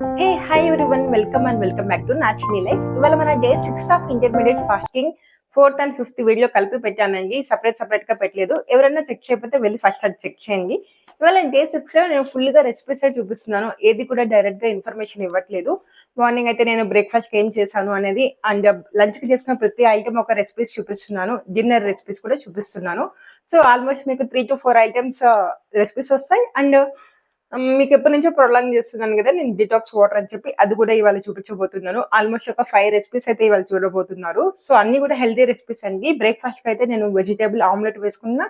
Hey hi one welcome and welcome back to నాచినీ life ఇవాళ మన day sixth of intermediate fasting fourth and fifth video కలిపి పెట్టానండి. Separate సపరేట్గా పెట్టలేదు. ఎవరైనా చెక్ చేయకపోతే వెళ్ళి ఫస్ట్ అది చెక్ చేయండి. ఇవాళ డే సిక్స్లో నేను ఫుల్గా రెసిపీస్ చూపిస్తున్నాను. ఏది కూడా డైరెక్ట్గా ఇన్ఫర్మేషన్ ఇవ్వట్లేదు. మార్నింగ్ అయితే నేను బ్రేక్ఫాస్ట్ ఏం చేశాను అనేది అండ్ లంచ్కి చేసుకున్న ప్రతి ఐటమ్ ఒక రెసిపీస్ చూపిస్తున్నాను. డిన్నర్ రెసిపీస్ కూడా చూపిస్తున్నాను. సో ఆల్మోస్ట్ మీకు three to four items recipes వస్తాయి. అండ్ మీకు ఎప్పటి నుంచో ప్రొలాంగ్ చేస్తున్నాను కదా నేను డిటాక్స్ వాటర్ అని చెప్పి అది కూడా ఇవాళ చూపించబోతున్నాను. ఆల్మోస్ట్ ఒక ఫైవ్ రెసిపీస్ అయితే ఇవాళ చూడబోతున్నారు. సో అన్ని కూడా హెల్తీ రెసిపీస్ అండి. బ్రేక్ఫాస్ట్కి అయితే నేను వెజిటేబుల్ ఆమ్లెట్ వేసుకున్నా.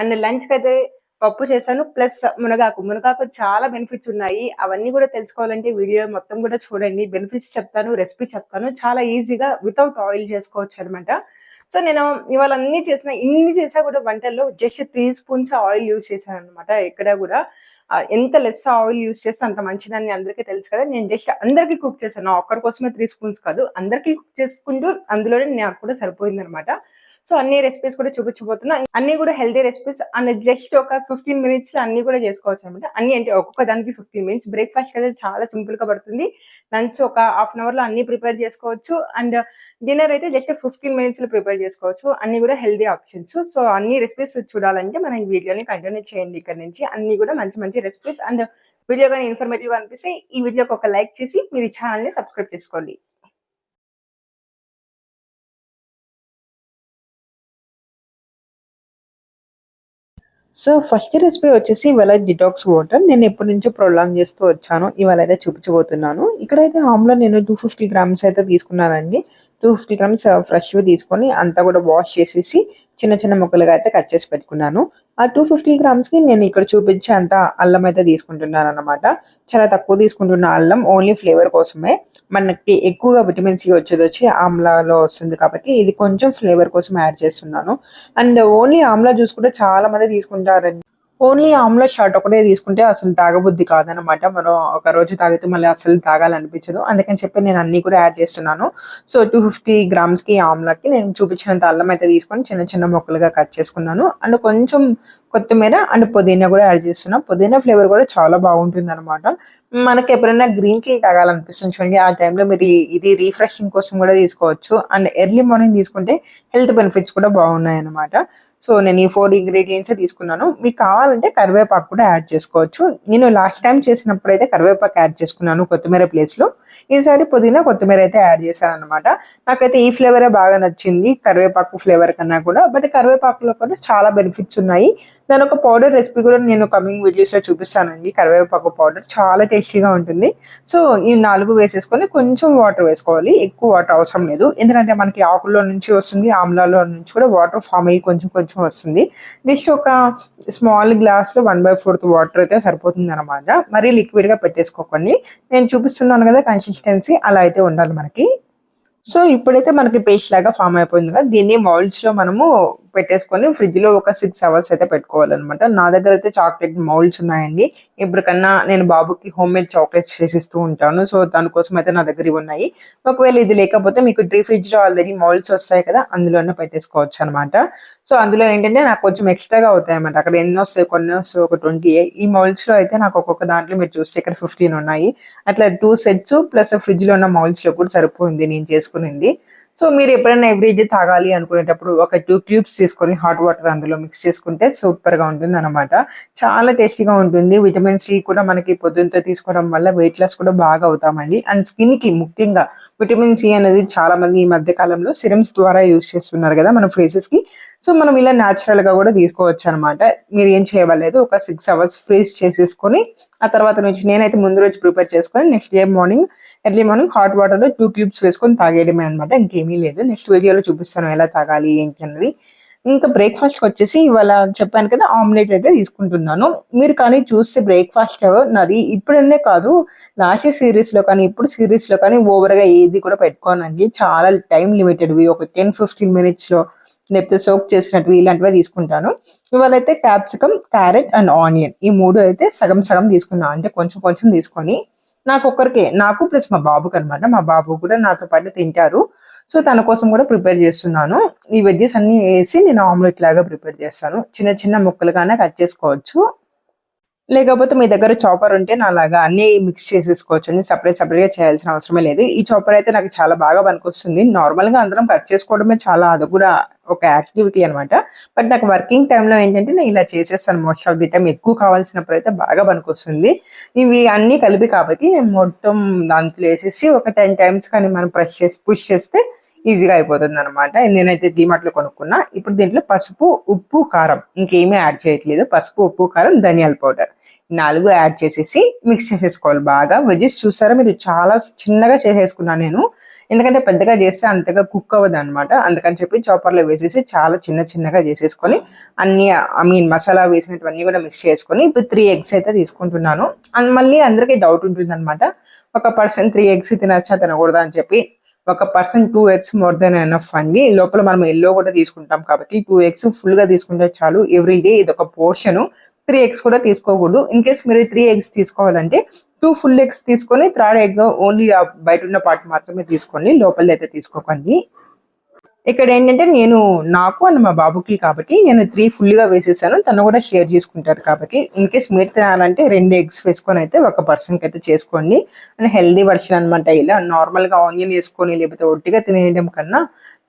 అండ్ లంచ్కి అయితే పప్పు చేశాను. ప్లస్ మునగాకు. మునగాకు చాలా బెనిఫిట్స్ ఉన్నాయి. అవన్నీ కూడా తెలుసుకోవాలంటే వీడియో మొత్తం కూడా చూడండి. బెనిఫిట్స్ చెప్తాను రెసిపీ చెప్తాను. చాలా ఈజీగా వితౌట్ ఆయిల్ చేసుకోవచ్చు అనమాట సో నేను ఇవాళ అన్ని చేసిన ఇన్ని చేసా కూడా వంటల్లో just three spoons oil use చేశాను అనమాట ఎక్కడ కూడా. ఎంత లెస్ ఆయిల్ యూస్ చేస్తే అంత మంచిదని అందరికీ తెలుసు కదా. నేను జస్ట్ అందరికీ కుక్ చేశాను. ఒక్కరి కోసమే త్రీ స్పూన్స్ కాదు. అందరికీ కుక్ చేసుకుంటూ అందులోనే నాకు కూడా సరిపోయింది అనమాట సో అన్ని రెసిపీస్ కూడా చూపించబోతున్నా. అన్ని కూడా హెల్దీ రెసిపీస్ అండ్ జస్ట్ ఒక ఫిఫ్టీన్ మినిట్స్లో అన్ని కూడా చేసుకోవచ్చు అనమాట అన్ని అంటే ఒక్కొక్క దానికి ఫిఫ్టీన్ మినిట్స్ బ్రేక్ఫాస్ట్ అయితే చాలా సింపుల్గా పడుతుంది. లంచ్ ఒక హాఫ్ అన్ అవర్లో అన్ని ప్రిపేర్ చేసుకోవచ్చు. అండ్ డిన్నర్ అయితే జస్ట్ ఫిఫ్టీన్ మినిట్స్లో ప్రిపేర్ చేసుకోవచ్చు. అన్ని కూడా హెల్దీ ఆప్షన్స్ సో అన్ని రెసిపీస్ చూడాలంటే మనం ఈ వీడియోని కంటిన్యూ చేయండి ఇక్కడ నుంచి. అన్ని కూడా మంచి మంచి రెసిపీస్ అండ్ వీడియో కానీ ఇన్ఫర్మేటివ్ అనిపిస్తే ఈ వీడియోకి ఒక లైక్ చేసి మీరు ఈ ఛానల్ సబ్స్క్రైబ్ చేసుకోండి. సో ఫస్ట్ రెసిపీ వచ్చేసి ఇవాళ డిటాక్స్ వాటర్ నేను ఎప్పటి నుంచో ప్రొలాంగ్ చేస్తూ వచ్చాను. ఇవాళ అయితే చూపించబోతున్నాను. ఇక్కడైతే ఆమ్లో నేను టూ ఫిఫ్టీ గ్రామ్స్ అయితే తీసుకున్నానండి. టూ ఫిఫ్టీ గ్రామ్స్ ఫ్రెష్ తీసుకొని అంతా కూడా వాష్ చేసేసి చిన్న చిన్న ముక్కలుగా అయితే కట్ చేసి పెట్టుకున్నాను. ఆ టూ ఫిఫ్టీ గ్రామ్స్కి నేను ఇక్కడ చూపించే అంత అల్లం అయితే తీసుకుంటున్నాను అనమాట చాలా తక్కువ తీసుకుంటున్న అల్లం ఓన్లీ ఫ్లేవర్ కోసమే. మనకి ఎక్కువగా విటమిన్ సి వచ్చేది వచ్చి ఆమ్లాలో వస్తుంది కాబట్టి ఇది కొంచెం ఫ్లేవర్ కోసం యాడ్ చేస్తున్నాను. అండ్ ఓన్లీ ఆమ్లా జ్యూస్ కూడా చాలా మంది తీసుకుంటారండి. ఓన్లీ ఆమ్లా షాట్ ఒకటే తీసుకుంటే అసలు తాగబుద్ధి కాదనమాట మనం ఒక రోజు తాగితే మళ్ళీ అసలు తాగాలనిపించదు. అందుకని చెప్పి నేను అన్ని కూడా యాడ్ చేస్తున్నాను. సో టూ ఫిఫ్టీ గ్రామ్స్కి ఆమ్లాకి నేను చూపించినంత అల్లం అయితే తీసుకొని చిన్న చిన్న ముక్కలుగా కట్ చేసుకున్నాను. అండ్ కొంచెం కొత్తిమీర అండ్ పుదీనా కూడా యాడ్ చేస్తున్నాను పుదీనా ఫ్లేవర్ కూడా చాలా బాగుంటుంది అనమాట మనకి ఎప్పుడైనా గ్రీన్ టీ తాగాలనిపిస్తుంది చూడండి. ఆ టైంలో మీరు ఇది రీఫ్రెషింగ్ కోసం కూడా తీసుకోవచ్చు. అండ్ ఎర్లీ మార్నింగ్ తీసుకుంటే హెల్త్ బెనిఫిట్స్ కూడా బాగున్నాయి అనమాట సో నేను ఈ ఫోర్ ఇంగ్రీడియంట్స్ తీసుకున్నాను. మీకు కావాలంటే కరివేపాకు కూడా యాడ్ చేసుకోవచ్చు. నేను లాస్ట్ టైం చేసినప్పుడు అయితే కరివేపాకు యాడ్ చేసుకున్నాను కొత్తిమీర ప్లేస్లో. ఈసారి పుదీనా కొత్తిమీర అయితే యాడ్ చేశాను అనమాట నాకైతే ఈ ఫ్లేవరే బాగా నచ్చింది కరివేపాకు ఫ్లేవర్ కన్నా కూడా. బట్ కరివేపాకులో కూడా చాలా బెనిఫిట్స్ ఉన్నాయి. దాని ఒక పౌడర్ రెసిపీ కూడా నేను కమింగ్ వీడియోస్లో చూపిస్తానండి. కరివేపాకు పౌడర్ చాలా టేస్టీగా ఉంటుంది. సో ఈ నాలుగు వేసేసుకొని కొంచెం వాటర్ వేసుకోవాలి. ఎక్కువ వాటర్ అవసరం లేదు. ఎందుకంటే మనకి ఆకుల్లో నుంచి వస్తుంది ఆమ్లాలో నుంచి కూడా వాటర్ ఫామ్ అయ్యి కొంచెం కొంచెం వస్తుంది. జస్ట్ ఒక స్మాల్ గ్లాస్లో వన్ బై ఫోర్త్ వాటర్ అయితే సరిపోతుంది అనమాట మరి లిక్విడ్గా పెట్టేసుకోకండి. నేను చూపిస్తున్నాను కదా కన్సిస్టెన్సీ అలా అయితే ఉండాలి మనకి. సో ఇప్పుడైతే మనకి పేస్ట్ లాగా ఫామ్ అయిపోయింది కదా. దీన్ని మౌల్డ్స్లో మనము పెట్టేసుకొని ఫ్రిడ్జ్లో ఒక సిక్స్ అవర్స్ అయితే పెట్టుకోవాలన్నమాట. నా దగ్గర అయితే చాక్లెట్ మౌల్డ్స్ ఉన్నాయండి. ఇప్పటికన్నా నేను బాబుకి హోమ్ మేడ్ చాక్లెట్స్ చేసిస్తూ ఉంటాను. సో దానికోసం అయితే నా దగ్గర ఇవి ఉన్నాయి. ఒకవేళ ఇది లేకపోతే మీకు డ్రీ ఫ్రిడ్జ్లో ఆల్రెడీ మౌల్డ్స్ వస్తాయి కదా అందులోనే పెట్టేసుకోవచ్చు అనమాట సో అందులో ఏంటంటే నాకు కొంచెం ఎక్స్ట్రాగా అవుతాయి అనమాట అక్కడ ఎన్ని వస్తాయి కొన్ని వస్తాయి ఒక ట్వంటీ ఈ మౌల్డ్స్లో అయితే నాకు ఒక్కొక్క దాంట్లో మీరు చూస్తే ఇక్కడ ఫిఫ్టీన్ ఉన్నాయి. అట్లా టూ సెట్స్ ప్లస్ ఫ్రిడ్జ్లో ఉన్న మౌల్డ్స్లో కూడా సరిపోయింది నేను చేసుకునింది. సో మీరు ఎప్పుడైనా ఎవ్రీడే తాగాలి అనుకునేటప్పుడు ఒక టూ క్యూబ్స్ తీసుకొని హాట్ వాటర్ అందులో మిక్స్ చేసుకుంటే సూపర్గా ఉంటుంది అనమాట చాలా టేస్టీగా ఉంటుంది. విటమిన్ సి కూడా మనకి పొద్దున్నతో తీసుకోవడం వల్ల వెయిట్ లాస్ కూడా బాగా అవుతామండి. అండ్ స్కిన్కి ముఖ్యంగా విటమిన్ సి అనేది చాలా మంది ఈ మధ్య కాలంలో సిరమ్స్ ద్వారా యూస్ చేస్తున్నారు కదా మన ఫేసెస్కి. సో మనం ఇలా న్యాచురల్గా కూడా తీసుకోవచ్చు అనమాట మీరు ఏం చేయవలేదు. ఒక సిక్స్ అవర్స్ ఫ్రీజ్ చేసేసుకొని ఆ తర్వాత నుంచి నేనైతే ముందు రోజు ప్రిపేర్ చేసుకొని next day morning early morning hot వాటర్లో టూ క్యూబ్స్ వేసుకొని తాగేయడమే అనమాట ఇంకేమీ లేదు. నెక్స్ట్ వీడియోలో చూపిస్తాను ఎలా తాగాలి ఏంటి అన్నది. ఇంకా బ్రేక్ఫాస్ట్ వచ్చేసి ఇవాళ చెప్పాను కదా ఆమ్లెట్ అయితే తీసుకుంటున్నాను. మీరు కానీ చూస్తే బ్రేక్ఫాస్ట్ నాది ఇప్పుడనే కాదు లాస్ట్ సిరీస్లో కానీ ఇప్పుడు సిరీస్లో కానీ ఓవర్గా ఏది కూడా పెట్టుకోనండి. చాలా టైం లిమిటెడ్వి ఒక టెన్ ఫిఫ్టీన్ మినిట్స్లో లేకపోతే సోక్ చేసినట్టు ఇలాంటివి తీసుకుంటాను. ఇవాళ అయితే క్యాప్సికమ్ క్యారెట్ అండ్ ఆనియన్ ఈ మూడు అయితే సగం సగం తీసుకున్నాను అంటే కొంచెం కొంచెం తీసుకొని నాకు ఒక్కరికే నాకు ప్లస్ మా బాబుకి అనమాట మా బాబు కూడా నాతో పాటు తింటారు. సో తన కోసం కూడా ప్రిపేర్ చేస్తున్నాను. ఈ వెజ్జెస్ అన్ని వేసి నేను ఆమ్లెట్ లాగా ప్రిపేర్ చేస్తాను. చిన్న చిన్న ముక్కలుగానే కట్ చేసుకోవచ్చు. లేకపోతే మీ దగ్గర చాపర్ ఉంటే నా లాగా అన్ని మిక్స్ చేసేసుకోవచ్చు అని సపరేట్ సపరేట్గా చేయాల్సిన అవసరమే లేదు. ఈ చాపర్ అయితే నాకు చాలా బాగా పనికొస్తుంది. నార్మల్గా అందరం కట్ చేసుకోవడమే చాలా అది కూడా ఒక యాక్టివిటీ అనమాట బట్ నాకు వర్కింగ్ టైంలో ఏంటంటే నేను ఇలా చేసేస్తాను. మోస్ట్ ఆఫ్ ది టైం ఎక్కువ కావాల్సినప్పుడు అయితే బాగా పనికొస్తుంది. ఇవి అన్ని కలిపి కాబట్టి మొత్తం దాంట్లో వేసేసి ఒక టెన్ టైమ్స్ కానీ మనం ప్రెస్ చేసి పుష్ చేస్తే ఈజీగా అయిపోతుంది అనమాట నేనైతే డిమార్ట్లో కొనుక్కున్నా. ఇప్పుడు దీంట్లో పసుపు ఉప్పు కారం. ఇంకేమీ యాడ్ చేయట్లేదు. పసుపు ఉప్పు కారం ధనియాల పౌడర్. నాలుగు యాడ్ చేసేసి మిక్స్ చేసేసుకోవాలి బాగా. వెజెస్ చూసారా? మీరు చాలా చిన్నగా చేసేసుకున్నాను నేను. ఎందుకంటే పెద్దగా చేస్తే అంతగా కుక్ అవ్వదు అనమాట అందుకని చెప్పి చాపర్లో వేసేసి చాలా చిన్న చిన్నగా చేసేసుకొని అన్ని ఐ మీన్ మసాలా వేసినటువన్నీ కూడా మిక్స్ చేసుకొని ఇప్పుడు త్రీ ఎగ్స్ అయితే తీసుకుంటున్నాను. అండ్ మళ్ళీ అందరికీ డౌట్ ఉంటుంది అనమాట ఒక పర్సన్ త్రీ ఎగ్స్ తినచ్చా? తినకూడదా? అని చెప్పి ఒక person two eggs more than enough అండి. లోపల మనం ఎల్లో కూడా తీసుకుంటాం కాబట్టి టూ ఎగ్స్ ఫుల్గా తీసుకుంటే చాలు ఎవ్రీ డే ఇది ఒక పోర్షన్. త్రీ ఎగ్స్ కూడా తీసుకోకూడదు. ఇన్ కేస్ మీరు త్రీ ఎగ్స్ తీసుకోవాలంటే టూ ఫుల్ ఎగ్స్ తీసుకొని థర్డ్ ఎగ్ ఓన్లీ బయట ఉన్న పార్ట్ మాత్రమే తీసుకోండి. లోపల అయితే తీసుకోకండి. ఇక్కడ ఏంటంటే నేను నాకు అండ్ మా బాబుకి కాబట్టి నేను త్రీ ఫుల్గా వేసేసాను. తను కూడా షేర్ చేసుకుంటారు కాబట్టి ఇన్ కేస్ మీరు తినాలంటే రెండు ఎగ్స్ వేసుకొని అయితే ఒక పర్సన్కి అయితే చేసుకోండి. అండ్ హెల్దీ వర్షన్ అనమాట ఇలా. నార్మల్గా ఆనియన్ వేసుకొని లేకపోతే ఒట్టిగా తినేయడం కన్నా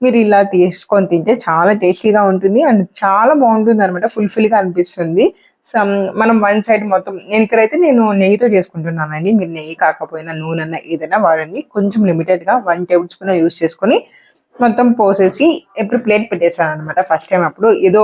మీరు ఇలా తీసుకొని తింటే చాలా టేస్టీగా ఉంటుంది. అండ్ చాలా బాగుంటుంది అనమాట ఫుల్ఫిల్గా అనిపిస్తుంది. సమ్ మనం వన్ సైడ్ మొత్తం నేను ఇక్కడైతే నేను నెయ్యితో చేసుకుంటున్నానండి. మీరు నెయ్యి కాకపోయినా నూనె ఏదైనా వాడండి. కొంచెం లిమిటెడ్గా వన్ టేబుల్ స్పూన్ యూస్ చేసుకొని మొత్తం పోసేసి ఇప్పుడు ప్లేట్ పెట్టేసాను అనమాట ఫస్ట్ టైం అప్పుడు. ఏదో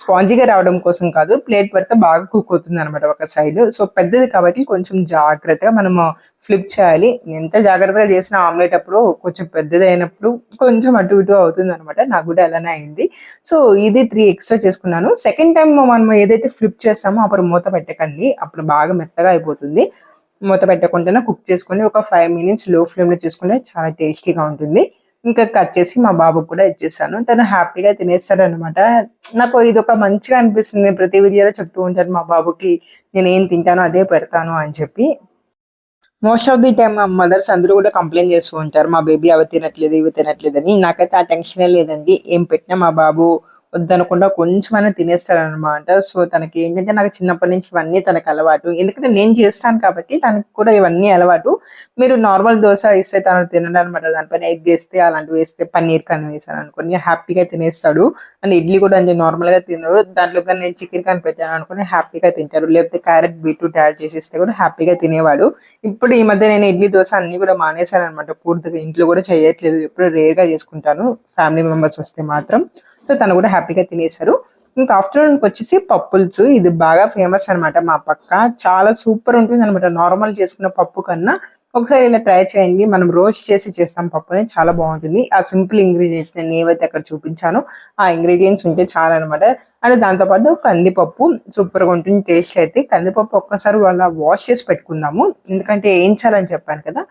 స్పాంజీగా రావడం కోసం కాదు ప్లేట్ పెడితే బాగా కుక్ అవుతుంది అనమాట ఒక సైడ్ సో పెద్దది కాబట్టి కొంచెం జాగ్రత్తగా మనము ఫ్లిప్ చేయాలి. ఎంత జాగ్రత్తగా చేసిన ఆమ్లెట్ అప్పుడు కొంచెం పెద్దది అయినప్పుడు కొంచెం అటు ఇటు అవుతుంది అనమాట నాకు కూడా అలానే అయింది. సో ఇది త్రీ ఎక్స్ట్రా చేసుకున్నాను. సెకండ్ టైం మనం ఏదైతే ఫ్లిప్ చేస్తామో అప్పుడు మూత పెట్టకండి. అప్పుడు బాగా మెత్తగా అయిపోతుంది. మూత పెట్టకుండానే కుక్ చేసుకొని ఒక ఫైవ్ మినిట్స్లో ఫ్లేమ్లో చేసుకుంటే చాలా టేస్టీగా ఉంటుంది. ఇంకా కట్ చేసి మా బాబుకి కూడా ఇచ్చేసాను. తను హ్యాపీగా తినేస్తాడు అనమాట నాకు ఇది ఒక మంచిగా అనిపిస్తుంది. ప్రతి వీడియోలో చెప్తూ ఉంటాను మా బాబుకి నేను ఏం తింటానో అదే పెడతాను అని చెప్పి. మోస్ట్ ఆఫ్ ది టైమ్ మా మదర్స్ అందరూ కూడా కంప్లైంట్ చేస్తూ ఉంటారు. మా బేబీ అవి తినట్లేదు ఇవి తినట్లేదు అని. నాకైతే ఆ టెన్షనే లేదండి. ఏం పెట్టినా మా బాబు వద్దనకుండా కొంచెమైనా తినేస్తాడనమాట సో తనకి ఏంటంటే నాకు చిన్నప్పటి నుంచి ఇవన్నీ తనకు అలవాటు. ఎందుకంటే నేను చేస్తాను కాబట్టి తనకి కూడా ఇవన్నీ అలవాటు. మీరు నార్మల్ దోశ ఇస్తే తను తినడం అనమాట దానిపైన ఎగ్ వేస్తే అలాంటివి వేస్తే పన్నీర్ కానీ వేసాను అనుకోని హ్యాపీగా తినేస్తాడు. అండ్ ఇడ్లీ కూడా అంటే నార్మల్గా దాంట్లో కానీ నేను చికెన్ కానీ పెట్టాను అనుకుని హ్యాపీగా తింటారు లేకపోతే క్యారెట్ బీట్రూట్ యాడ్ చేసేస్తే కూడా హ్యాపీగా తినేవాడు. ఇప్పుడు ఈ మధ్య నేను ఇడ్లీ దోశ అన్ని కూడా మానేశాను అనమాట పూర్తిగా ఇంట్లో కూడా చేయట్లేదు. ఎప్పుడు రేర్గా చేసుకుంటాను. ఫ్యామిలీ మెంబర్స్ వస్తే మాత్రం. సో తను కూడా హ్యాపీ హ్యాపీగా తినేశారు. ఇంకా ఆఫ్టర్నూన్ వచ్చేసి పప్పుల్స్. ఇది బాగా ఫేమస్ అన్నమాట మా పక్క. చాలా సూపర్ ఉంటుంది అనమాట నార్మల్ చేసుకున్న పప్పు కన్నా ఒకసారి ఇలా ట్రై చేయండి. మనం రోస్ట్ చేసి చేస్తాం పప్పుని. చాలా బాగుంటుంది. ఆ సింపుల్ ఇంగ్రీడియంట్స్ నేను ఏవైతే అక్కడ చూపించానో. ఆ ఇంగ్రీడియంట్స్ ఉంటే చాలా అనమాట అండ్ దాంతోపాటు కందిపప్పు. సూపర్గా ఉంటుంది. టేస్ట్ అయితే కందిపప్పు ఒక్కసారి వాళ్ళ వాష్ చేసి పెట్టుకుందాము. ఎందుకంటే వేయించాలని చెప్పాను కదా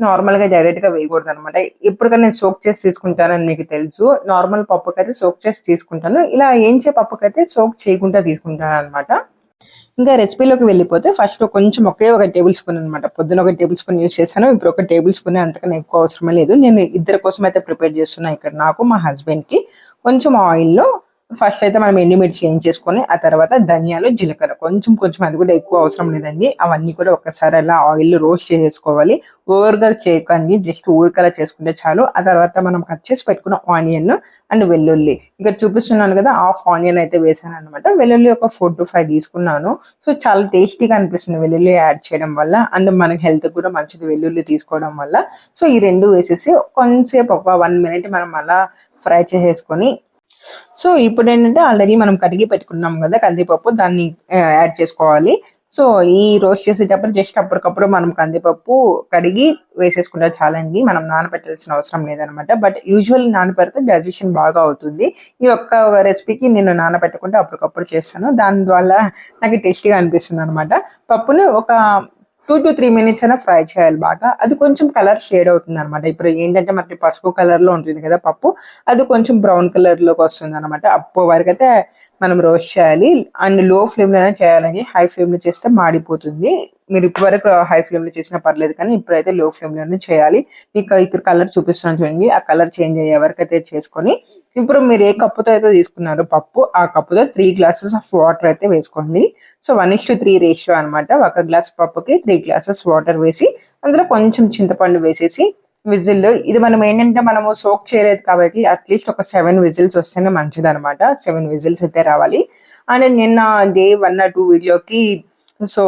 నార్మల్ డైరెక్ట్గా డైరెక్ట్గా వేయకూడదు అనమాట ఎప్పటికైనా నేను సోక్ చేసి తీసుకుంటానని మీకు తెలుసు. నార్మల్ పప్పుకైతే సోక్ చేసి తీసుకుంటాను. ఇలా ఏంచే పప్పుకైతే సోక్ చేయకుండా తీసుకుంటాను అనమాట ఇంకా రెసిపీలోకి వెళ్ళిపోతే ఫస్ట్ కొంచెం ఒకే ఒక టేబుల్ స్పూన్ అనమాట పొద్దున ఒక టేబుల్ స్పూన్ యూస్ చేశాను. ఇప్పుడు ఒక టేబుల్ స్పూన్ అంతకన్నా ఎక్కువ అవసరమే లేదు. నేను ఇద్దరి కోసం అయితే ప్రిపేర్ చేస్తున్నాను ఇక్కడ నాకు మా హస్బెండ్కి కొంచెం ఆయిల్లో ఫస్ట్ అయితే మనం ఎండుమిర్చి ఏం చేసుకొని ఆ తర్వాత ధనియాలు జీలకర్ర. కొంచెం కొంచెం అది కూడా ఎక్కువ అవసరం లేదండి. అవన్నీ కూడా ఒకసారి అలా ఆయిల్ రోస్ట్ చేసేసుకోవాలి. ఓవర్గా చేయకండి. జస్ట్ ఊరికలా చేసుకుంటే చాలు. ఆ తర్వాత మనం కట్ చేసి పెట్టుకున్న ఆనియన్ అండ్ వెల్లుల్లి. ఇక్కడ చూపిస్తున్నాను కదా హాఫ్ ఆనియన్ అయితే వేసాను అనమాట వెల్లుల్లి ఒక ఫోర్ టు ఫైవ్ తీసుకున్నాను. సో చాలా టేస్టీగా అనిపిస్తుంది వెల్లుల్లి యాడ్ చేయడం వల్ల. అండ్ మనకి హెల్త్ కూడా మంచిది వెల్లుల్లి తీసుకోవడం వల్ల. సో ఈ రెండు వేసేసి కొంచెంసేపు ఒక వన్ మినిట్ మనం అలా ఫ్రై చేసేసుకొని సో ఇప్పుడు ఏంటంటే ఆల్రెడీ మనం కడిగి పెట్టుకున్నాం కదా కందిపప్పు దాన్ని యాడ్ చేసుకోవాలి. సో ఈ రోస్ట్ చేసేటప్పుడు జస్ట్ అప్పటికప్పుడు మనం కందిపప్పు కడిగి వేసేసుకుంటే చాలండి. మనం నానబెట్టాల్సిన అవసరం లేదనమాట. బట్ యూజువల్ నానబెడితే డైజెషన్ బాగా అవుతుంది. ఈ ఒక్క రెసిపీకి నేను నానబెట్టుకుంటే అప్పటికప్పుడు చేస్తాను. దాని ద్వారా నాకు టేస్టీగా అనిపిస్తుంది అనమాట పప్పును ఒక టూ టు త్రీ మినిట్స్ అయినా ఫ్రై చేయాలి బాగా. అది కొంచెం కలర్ షేడ్ అవుతుంది అనమాట ఇప్పుడు ఏంటంటే మనకి పసుపు కలర్లో ఉంటుంది కదా పప్పు అది కొంచెం బ్రౌన్ కలర్లోకి వస్తుంది అనమాట అప్పు వరకు అయితే మనం రోస్ట్ చేయాలి. అండ్లో ఫ్లేమ్లోనే చేయాలని హై ఫ్లేమ్లో చేస్తే మాడిపోతుంది. మీరు ఇప్పటివరకు హై ఫ్లేమ్లో చేసినా పర్లేదు కానీ ఇప్పుడైతే లో ఫ్లేమ్లోనే చేయాలి. మీకు ఇక్కడ కలర్ చూపిస్తున్నాను చూడండి. ఆ కలర్ చేంజ్ అయ్యే వరకు అయితే చేసుకొని ఇప్పుడు మీరు ఏ కప్పుతో అయితే తీసుకున్నారో పప్పు ఆ కప్పుతో త్రీ గ్లాసెస్ ఆఫ్ వాటర్ అయితే వేసుకోండి. So one is to three ratio అనమాట ఒక గ్లాస్ పప్పుకి త్రీ గ్లాసెస్ వాటర్ వేసి అందులో కొంచెం చింతపండు వేసేసి విజిల్ ఇది మనం ఏంటంటే మనము సోక్ చేయలేదు కాబట్టి అట్లీస్ట్ ఒక సెవెన్ విజిల్స్ వస్తేనే మంచిది అనమాట సెవెన్ విజిల్స్ అయితే రావాలి. అండ్ నిన్న డే వన్ టూ వీడియోకి సో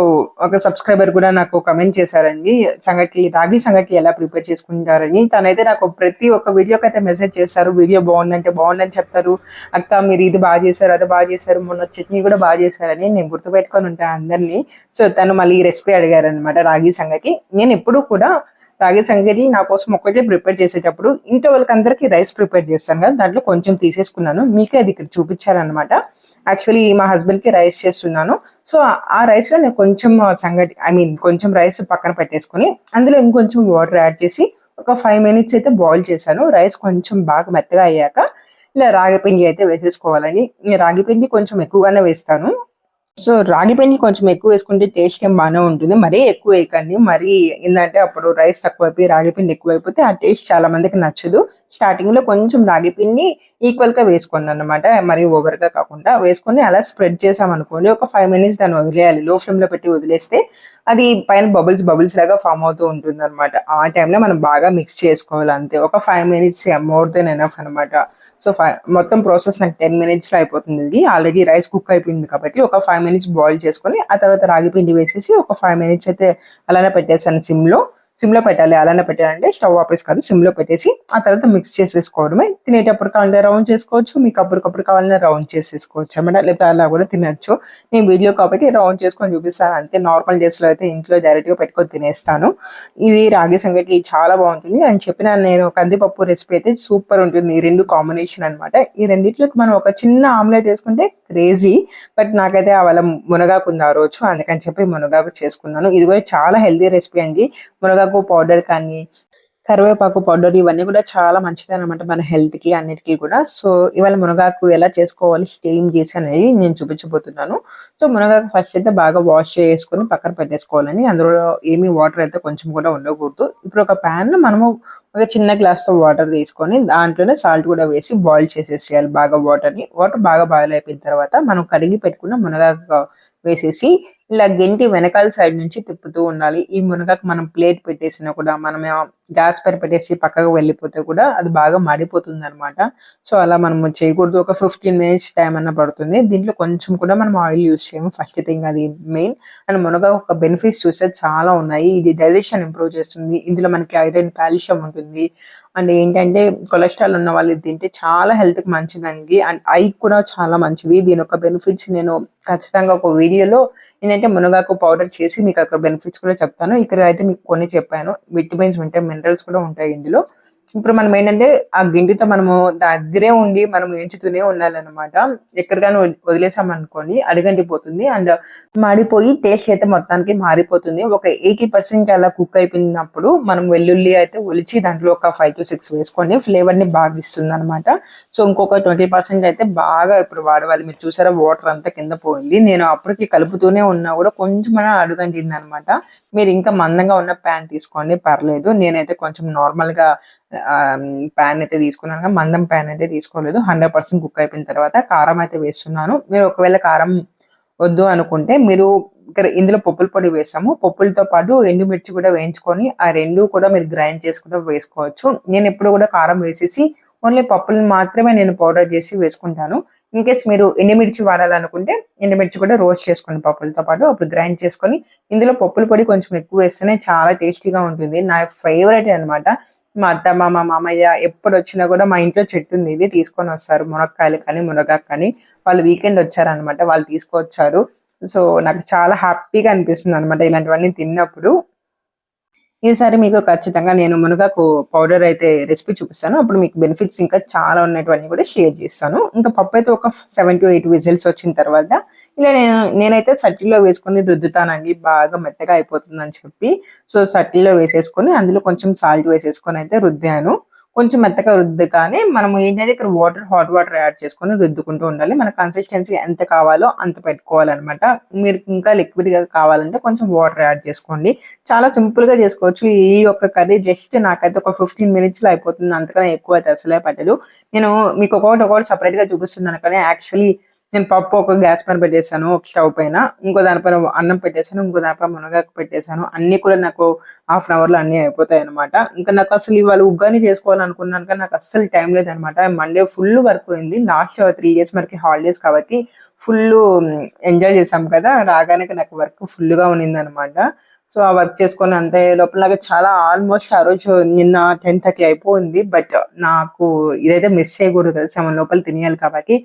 ఒక సబ్స్క్రైబర్ కూడా నాకు కమెంట్ చేశారండి. సంగటి రాగి సంగటి ఎలా ప్రిపేర్ చేసుకుంటారని. తనైతే నాకు ప్రతి ఒక్క వీడియోకి అయితే మెసేజ్ చేస్తారు వీడియో బాగుందంటే బాగుందని చెప్తారు. అక్క మీరు ఇది బాగా చేశారు అది బాగా చేశారు మొన్న చట్నీ కూడా బాగా చేశారని నేను గుర్తుపెట్టుకొని ఉంటాను అందరినీ. సో తను మళ్ళీ ఈ రెసిపీ అడిగారు అనమాట రాగి సంగటి. నేను ఎప్పుడు కూడా రాగి సంగతి నా కోసం ఒక్కటే ప్రిపేర్ చేసేటప్పుడు ఇంట్లో వాళ్ళకి రైస్ ప్రిపేర్ చేస్తాను కదా దాంట్లో కొంచెం తీసేసుకున్నాను. మీకే అది ఇక్కడ చూపించారనమాట యాక్చువల్లీ మా హస్బెండ్కి రైస్ చేస్తున్నాను. సో ఆ రైస్లో నేను కొంచెం సంగటి ఐ మీన్ కొంచెం రైస్ పక్కన పెట్టేసుకొని అందులో ఇంకొంచెం వాటర్ యాడ్ చేసి ఒక ఫైవ్ మినిట్స్ అయితే బాయిల్ చేశాను. రైస్ కొంచెం బాగా మెత్తగా అయ్యాక ఇలా రాగి పిండి అయితే వేసేసుకోవాలని నేను రాగి పిండి కొంచెం ఎక్కువగానే వేస్తాను. సో రాగి పిండి కొంచెం ఎక్కువ వేసుకుంటే టేస్ట్ ఏం బాగానే ఉంటుంది. మరీ ఎక్కువ వేయకండి. మరీ ఏంటంటే అప్పుడు రైస్ తక్కువ అయిపోయి రాగి పిండి ఎక్కువ అయిపోతే ఆ టేస్ట్ చాలా మందికి నచ్చదు. స్టార్టింగ్లో కొంచెం రాగి పిండి ఈక్వల్గా వేసుకోండి అనమాట మరీ ఓవర్గా కాకుండా వేసుకొని అలా స్ప్రెడ్ చేసాం అనుకోండి ఒక ఫైవ్ మినిట్స్ దాన్ని వదిలేయాలి. లో ఫ్లేమ్లో పెట్టి వదిలేస్తే అది పైన బబుల్స్ బబుల్స్ లాగా ఫామ్ అవుతూ ఉంటుంది అనమాట ఆ టైంలో మనం బాగా మిక్స్ చేసుకోవాలి అంతే. ఒక five minutes more than enough అనమాట సో ఫైవ్ మొత్తం ప్రాసెస్ నాకు టెన్ మినిట్స్లో అయిపోతుంది. ఇది ఆల్రెడీ రైస్ కుక్ అయిపోయింది కాబట్టి ఒక ఫైవ్ మినిట్స్ బాయిల్ చేసుకొని ఆ తర్వాత రాగి పిండి వేసేసి ఒక ఫైవ్ మినిట్స్ అయితే అలానే పెట్టేసాను సిమ్ సిమ్లో సిమ్లో పెట్టాలి అలానే పెట్టాలంటే స్టవ్ ఆపేసి కాదు సిమ్లో పెట్టేసి ఆ తర్వాత మిక్స్ చేసేసుకోవడమే. తినేటప్పుడు కావాలంటే రౌండ్ చేసుకోవచ్చు మీకు అప్పటికప్పుడు కావాలంటే రౌండ్ చేసేసుకోవచ్చు. అనమాట లేకపోతే అలా కూడా తినచ్చు. నేను వీడియో కాబట్టి రౌండ్ చేసుకొని చూపిస్తాను. అంతే నార్మల్ డేస్లో అయితే ఇంట్లో డైరెక్ట్గా పెట్టుకొని తినేస్తాను. ఇది రాగి సంగటి చాలా బాగుంటుంది. అని చెప్పిన నేను కందిపప్పు రెసిపీ అయితే సూపర్ ఉంటుంది. ఈ రెండు కాంబినేషన్ అన్నమాట. ఈ రెండిట్లోకి మనం ఒక చిన్న ఆమ్లెట్ వేసుకుంటే క్రేజీ బట్ నాకైతే వాళ్ళ మునగాకు ఉంది ఆ రోజు? అందుకని చెప్పి మునగాకు చేసుకున్నాను. ఇది కూడా చాలా హెల్తీ రెసిపీ అండి. మునగాకు పౌడర్ కానీ కరివేపాకు పౌడర్ ఇవన్నీ కూడా చాలా మంచిది అనమాట మన హెల్త్కి అన్నిటికీ కూడా. సో ఇవాళ మునగాకు ఎలా చేసుకోవాలి స్టీమ్ చేసి అనేది నేను చూపించబోతున్నాను. సో మునగాకు ఫస్ట్ అయితే బాగా వాష్ చేసుకొని పక్కన పెట్టేసుకోవాలని అందులో ఏమి వాటర్ అయితే కొంచెం కూడా ఉండకూడదు. ఇప్పుడు ఒక ప్యాన్ మనము ఒక చిన్న గ్లాస్తో వాటర్ తీసుకొని దాంట్లోనే సాల్ట్ కూడా వేసి బాయిల్ చేసేసేయాలి బాగా వాటర్ని. వాటర్ బాగా బాయిల్ అయిపోయిన తర్వాత మనం కడిగి పెట్టుకున్న మునగాకు వేసేసి ఇలా గెంటి వెనకాల సైడ్ నుంచి తిప్పుతూ ఉండాలి. ఈ మునగాకు మనం ప్లేట్ పెట్టేసినా కూడా మనం గ్యాస్ పైన పెట్టేసి పక్కకు వెళ్ళిపోతే కూడా అది బాగా మాడిపోతుంది అనమాట సో అలా మనం చేయకూడదు. ఒక ఫిఫ్టీన్ మినిట్స్ టైం అన్న పడుతుంది. దీంట్లో కొంచెం కూడా మనం ఆయిల్ యూస్ చేయము. ఫస్ట్ థింగ్ అది మెయిన్ అండ్ మునగాకు ఒక బెనిఫిట్స్ చూస్తే చాలా ఉన్నాయి. ఇది డైజెషన్ ఇంప్రూవ్ చేస్తుంది. ఇందులో మనకి ఐరన్ కాల్షియం ఉంటుంది. అండ్ ఏంటంటే కొలెస్ట్రాల్ ఉన్న వాళ్ళు తింటే చాలా హెల్త్కి మంచిదండి. అండ్ ఐ కూడా చాలా మంచిది. దీని యొక్క బెనిఫిట్స్ నేను ఖచ్చితంగా ఒక వీడియోలో ఏంటంటే మునగాకు పౌడర్ చేసి మీకు అక్కడ బెనిఫిట్స్ కూడా చెప్తాను. ఇక్కడ అయితే మీకు కొన్ని చెప్పాను. విటమిన్స్ ఉంటాయి మినరల్స్ కూడా ఉంటాయి ఇందులో. ఇప్పుడు మనం ఏంటంటే ఆ గిండితో మనము దగ్గరే ఉండి మనం ఎంచుతూనే ఉండాలన్నమాట. ఎక్కడికైనా వదిలేసామనుకోండి అడిగంటిపోతుంది. అండ్ మాడిపోయి టేస్ట్ అయితే మొత్తానికి మారిపోతుంది. ఒక ఎయిటీ పర్సెంట్ అలా కుక్ అయిపోయినప్పుడు మనం వెల్లుల్లి అయితే ఒలిచి దాంట్లో ఒక ఫైవ్ టు సిక్స్ వేసుకోండి ఫ్లేవర్ని బాగా ఇస్తుంది అనమాట సో ఇంకొక ట్వంటీ పర్సెంట్ అయితే బాగా ఇప్పుడు వాడవాలి. మీరు చూసారా వాటర్ అంతా కింద పోయింది. నేను అప్పటికి కలుపుతూనే ఉన్నా కూడా కొంచెం అడుగంటింది అనమాట మీరు ఇంకా మందంగా ఉన్న ప్యాన్ తీసుకోండి పర్లేదు. నేనైతే కొంచెం నార్మల్గా ప్యాన్ అయితే తీసుకున్నాను. మందం ప్యాన్ అయితే తీసుకోలేదు. హండ్రెడ్ పర్సెంట్ కుక్ అయిపోయిన తర్వాత కారం అయితే వేస్తున్నాను. మీరు ఒకవేళ కారం వద్దు అనుకుంటే మీరు ఇక్కడ ఇందులో పప్పుల పొడి వేసాము. పప్పులతో పాటు ఎండుమిర్చి కూడా వేయించుకొని ఆ రెండు కూడా మీరు గ్రైండ్ చేసుకుంటూ వేసుకోవచ్చు. నేను ఎప్పుడు కూడా కారం వేసేసి ఓన్లీ పప్పులను మాత్రమే నేను పౌడర్ చేసి వేసుకుంటాను. ఇన్ కేస్ మీరు ఎండుమిర్చి వాడాలనుకుంటే ఎండుమిర్చి కూడా రోస్ట్ చేసుకోండి పప్పులతో పాటు. అప్పుడు గ్రైండ్ చేసుకొని ఇందులో పప్పుల పొడి కొంచెం ఎక్కువ వేస్తేనే చాలా టేస్టీగా ఉంటుంది. నా ఫేవరెట్ అనమాట మా అత్త మా మా మామయ్య ఎప్పుడు వచ్చినా కూడా మా ఇంట్లో చెట్టు ఉంది ఇది తీసుకొని వస్తారు. మునక్కాయలు కానీ మునగాకు కానీ. వాళ్ళు వీకెండ్ వచ్చారనమాట వాళ్ళు తీసుకొచ్చారు. సో నాకు చాలా హ్యాపీగా అనిపిస్తుంది అనమాట ఇలాంటివన్నీ తిన్నప్పుడు. ఈసారి మీకు ఖచ్చితంగా నేను మునగాకు పౌడర్ అయితే రెసిపీ చూపిస్తాను. అప్పుడు మీకు బెనిఫిట్స్ ఇంకా చాలా ఉన్నటువంటి కూడా షేర్ చేస్తాను. ఇంకా పప్పు అయితే ఒక సెవెన్ టు ఎయిట్ విజిల్స్ వచ్చిన తర్వాత ఇలా నేను నేనైతే సట్టిలో వేసుకొని రుద్దుతానండి. బాగా మెత్తగా అయిపోతుందని చెప్పి. సో సట్టిలో వేసేసుకొని అందులో కొంచెం సాల్ట్ వేసేసుకొని అయితే రుద్దాను. కొంచెం మెత్తగా రుద్దు కానీ మనం ఏంటంటే ఇక్కడ వాటర్ హాట్ వాటర్ యాడ్ చేసుకొని రుద్దుకుంటూ ఉండాలి. మన కన్సిస్టెన్సీ ఎంత కావాలో అంత పెట్టుకోవాలన్నమాట. మీరు ఇంకా లిక్విడ్గా కావాలంటే కొంచెం వాటర్ యాడ్ చేసుకోండి. చాలా సింపుల్గా చేసుకోవచ్చు. ఈ యొక్క కర్రీ జస్ట్ నాకైతే ఒక ఫిఫ్టీన్ మినిట్స్లో అయిపోతుంది. అంతకన్నా ఎక్కువ అయితే అసలే పట్టదు. నేను మీకు ఒకటి ఒకటి సపరేట్గా చూపిస్తున్నాను కానీ యాక్చువల్లీ నేను పప్పు ఒక గ్యాస్ పైన పెట్టేశాను ఒక స్టవ్ పైన ఇంకో దానిపైన అన్నం పెట్టేశాను ఇంకో దానిపైన మునగాకు పెట్టేశాను. అన్ని కూడా నాకు హాఫ్ అన్ అవర్లో అన్ని అయిపోతాయి అనమాట ఇంకా నాకు అసలు ఇవాళ ఉగ్గాని చేసుకోవాలనుకున్నాను కానీ నాకు అస్సలు టైం లేదనమాట మండే ఫుల్ వర్క్ అయింది లాస్ట్ త్రీ ఇయర్స్ మనకి హాలిడేస్ కాబట్టి ఫుల్ ఎంజాయ్ చేసాం కదా. రాగానే నాకు వర్క్ ఫుల్గా ఉన్నింది అనమాట సో ఆ వర్క్ చేసుకొని అంతే లోపల నాకు చాలా ఆల్మోస్ట్ ఆ రోజు నిన్న టెన్ థర్టీ అయిపోయింది. బట్ నాకు ఇదైతే మిస్ చేయకూడదు కదా. సెవెన్ లోపల తినేయాలి కాబట్టి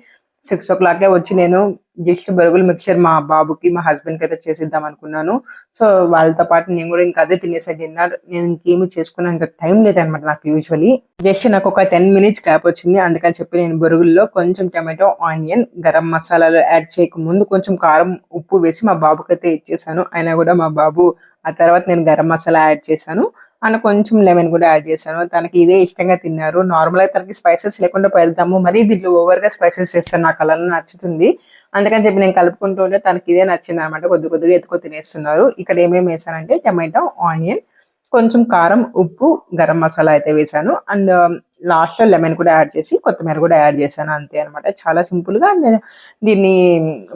సిక్స్ ఓ క్లాకే వచ్చి నేను జస్ట్ బరుగులు మిక్చర్ మా బాబుకి మా హస్బెండ్కి అయితే చేసిద్దాం అనుకున్నాను. సో వాళ్ళతో పాటు నేను కూడా ఇంకా అదే తినేసా తిన్నారు నేను ఇంకేమి చేసుకున్నాను టైం లేదనమాట నాకు యూజువలీ. జస్ట్ నాకు ఒక టెన్ మినిట్స్ గ్యాప్ వచ్చింది. అందుకని చెప్పి నేను బొరుగుల్లో కొంచెం టమాటో ఆనియన్ గరం మసాలాలు యాడ్ చేయక ముందు కొంచెం కారం ఉప్పు వేసి మా బాబుకి అయితే ఇచ్చేసాను. అయినా కూడా మా బాబు ఆ తర్వాత నేను గరం మసాలా యాడ్ చేశాను. అండ్ కొంచెం లెమన్ కూడా యాడ్ చేశాను. తనకి ఇదే ఇష్టంగా తిన్నారు. నార్మల్గా తనకి స్పైసెస్ లేకుండా పెడతాము. మరీ దీంట్లో ఓవర్గా స్పైసెస్ చేస్తాను నాకు అలా నచ్చుతుంది. అందుకని చెప్పి నేను కలుపుకుంటూ ఉంటే తనకి ఇదే నచ్చింది అనమాట కొద్ది కొద్దిగా ఎత్తుకొని తినేస్తున్నారు. ఇక్కడ ఏమేమి వేసానంటే టమాటో ఆనియన్ కొంచెం కారం ఉప్పు గరం మసాలా అయితే వేసాను అండ్ um, లాస్ట్లో లెమన్ కూడా యాడ్ చేసి కొత్తిమీర కూడా యాడ్ చేశాను అంతే అనమాట చాలా సింపుల్గా నేను దీన్ని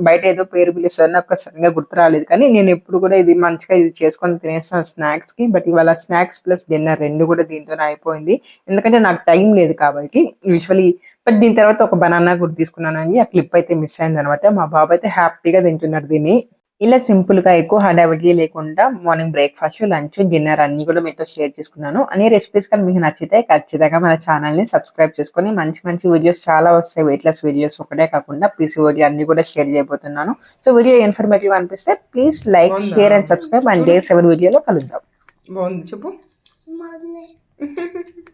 బయట ఏదో పేరు పిలుస్తాను నాకు సడన్గా గుర్తు రాలేదు. కానీ నేను ఎప్పుడు కూడా ఇది మంచిగా ఇది చేసుకొని తినేస్తాను స్నాక్స్కి. బట్ ఇవాళ స్నాక్స్ ప్లస్ డిన్నర్ రెండు కూడా దీంతోనే అయిపోయింది. ఎందుకంటే నాకు టైం లేదు కాబట్టి యూజువలీ బట్ దీని తర్వాత ఒక బనానా కూడా అని ఆ క్లిప్ అయితే మిస్ అయింది అనమాట మా బాబు అయితే హ్యాపీగా తింటున్నారు దీన్ని. ఇలా సింపుల్గా ఎక్కువ హడావిడి లేకుండా మార్నింగ్ బ్రేక్ఫాస్ట్ లంచ్ డిన్నర్ అన్ని కూడా మీతో షేర్ చేసుకున్నాను. అన్ని రెసిపీస్ కానీ మీకు నచ్చితే ఖచ్చితంగా మన ఛానల్ని సబ్స్క్రైబ్ చేసుకొని మంచి మంచి వీడియోస్ చాలా వస్తాయి. వెయిట్ లెస్ వీడియోస్ ఒకటే కాకుండా పీసీఓడి అన్ని కూడా షేర్ చేయబోతున్నాను. సో వీడియో ఇన్ఫర్మేటివ్ అనిపిస్తే please like share and subscribe. And day seven వీడియోలో కలుద్దాం. బాగుంది. చెప్పు.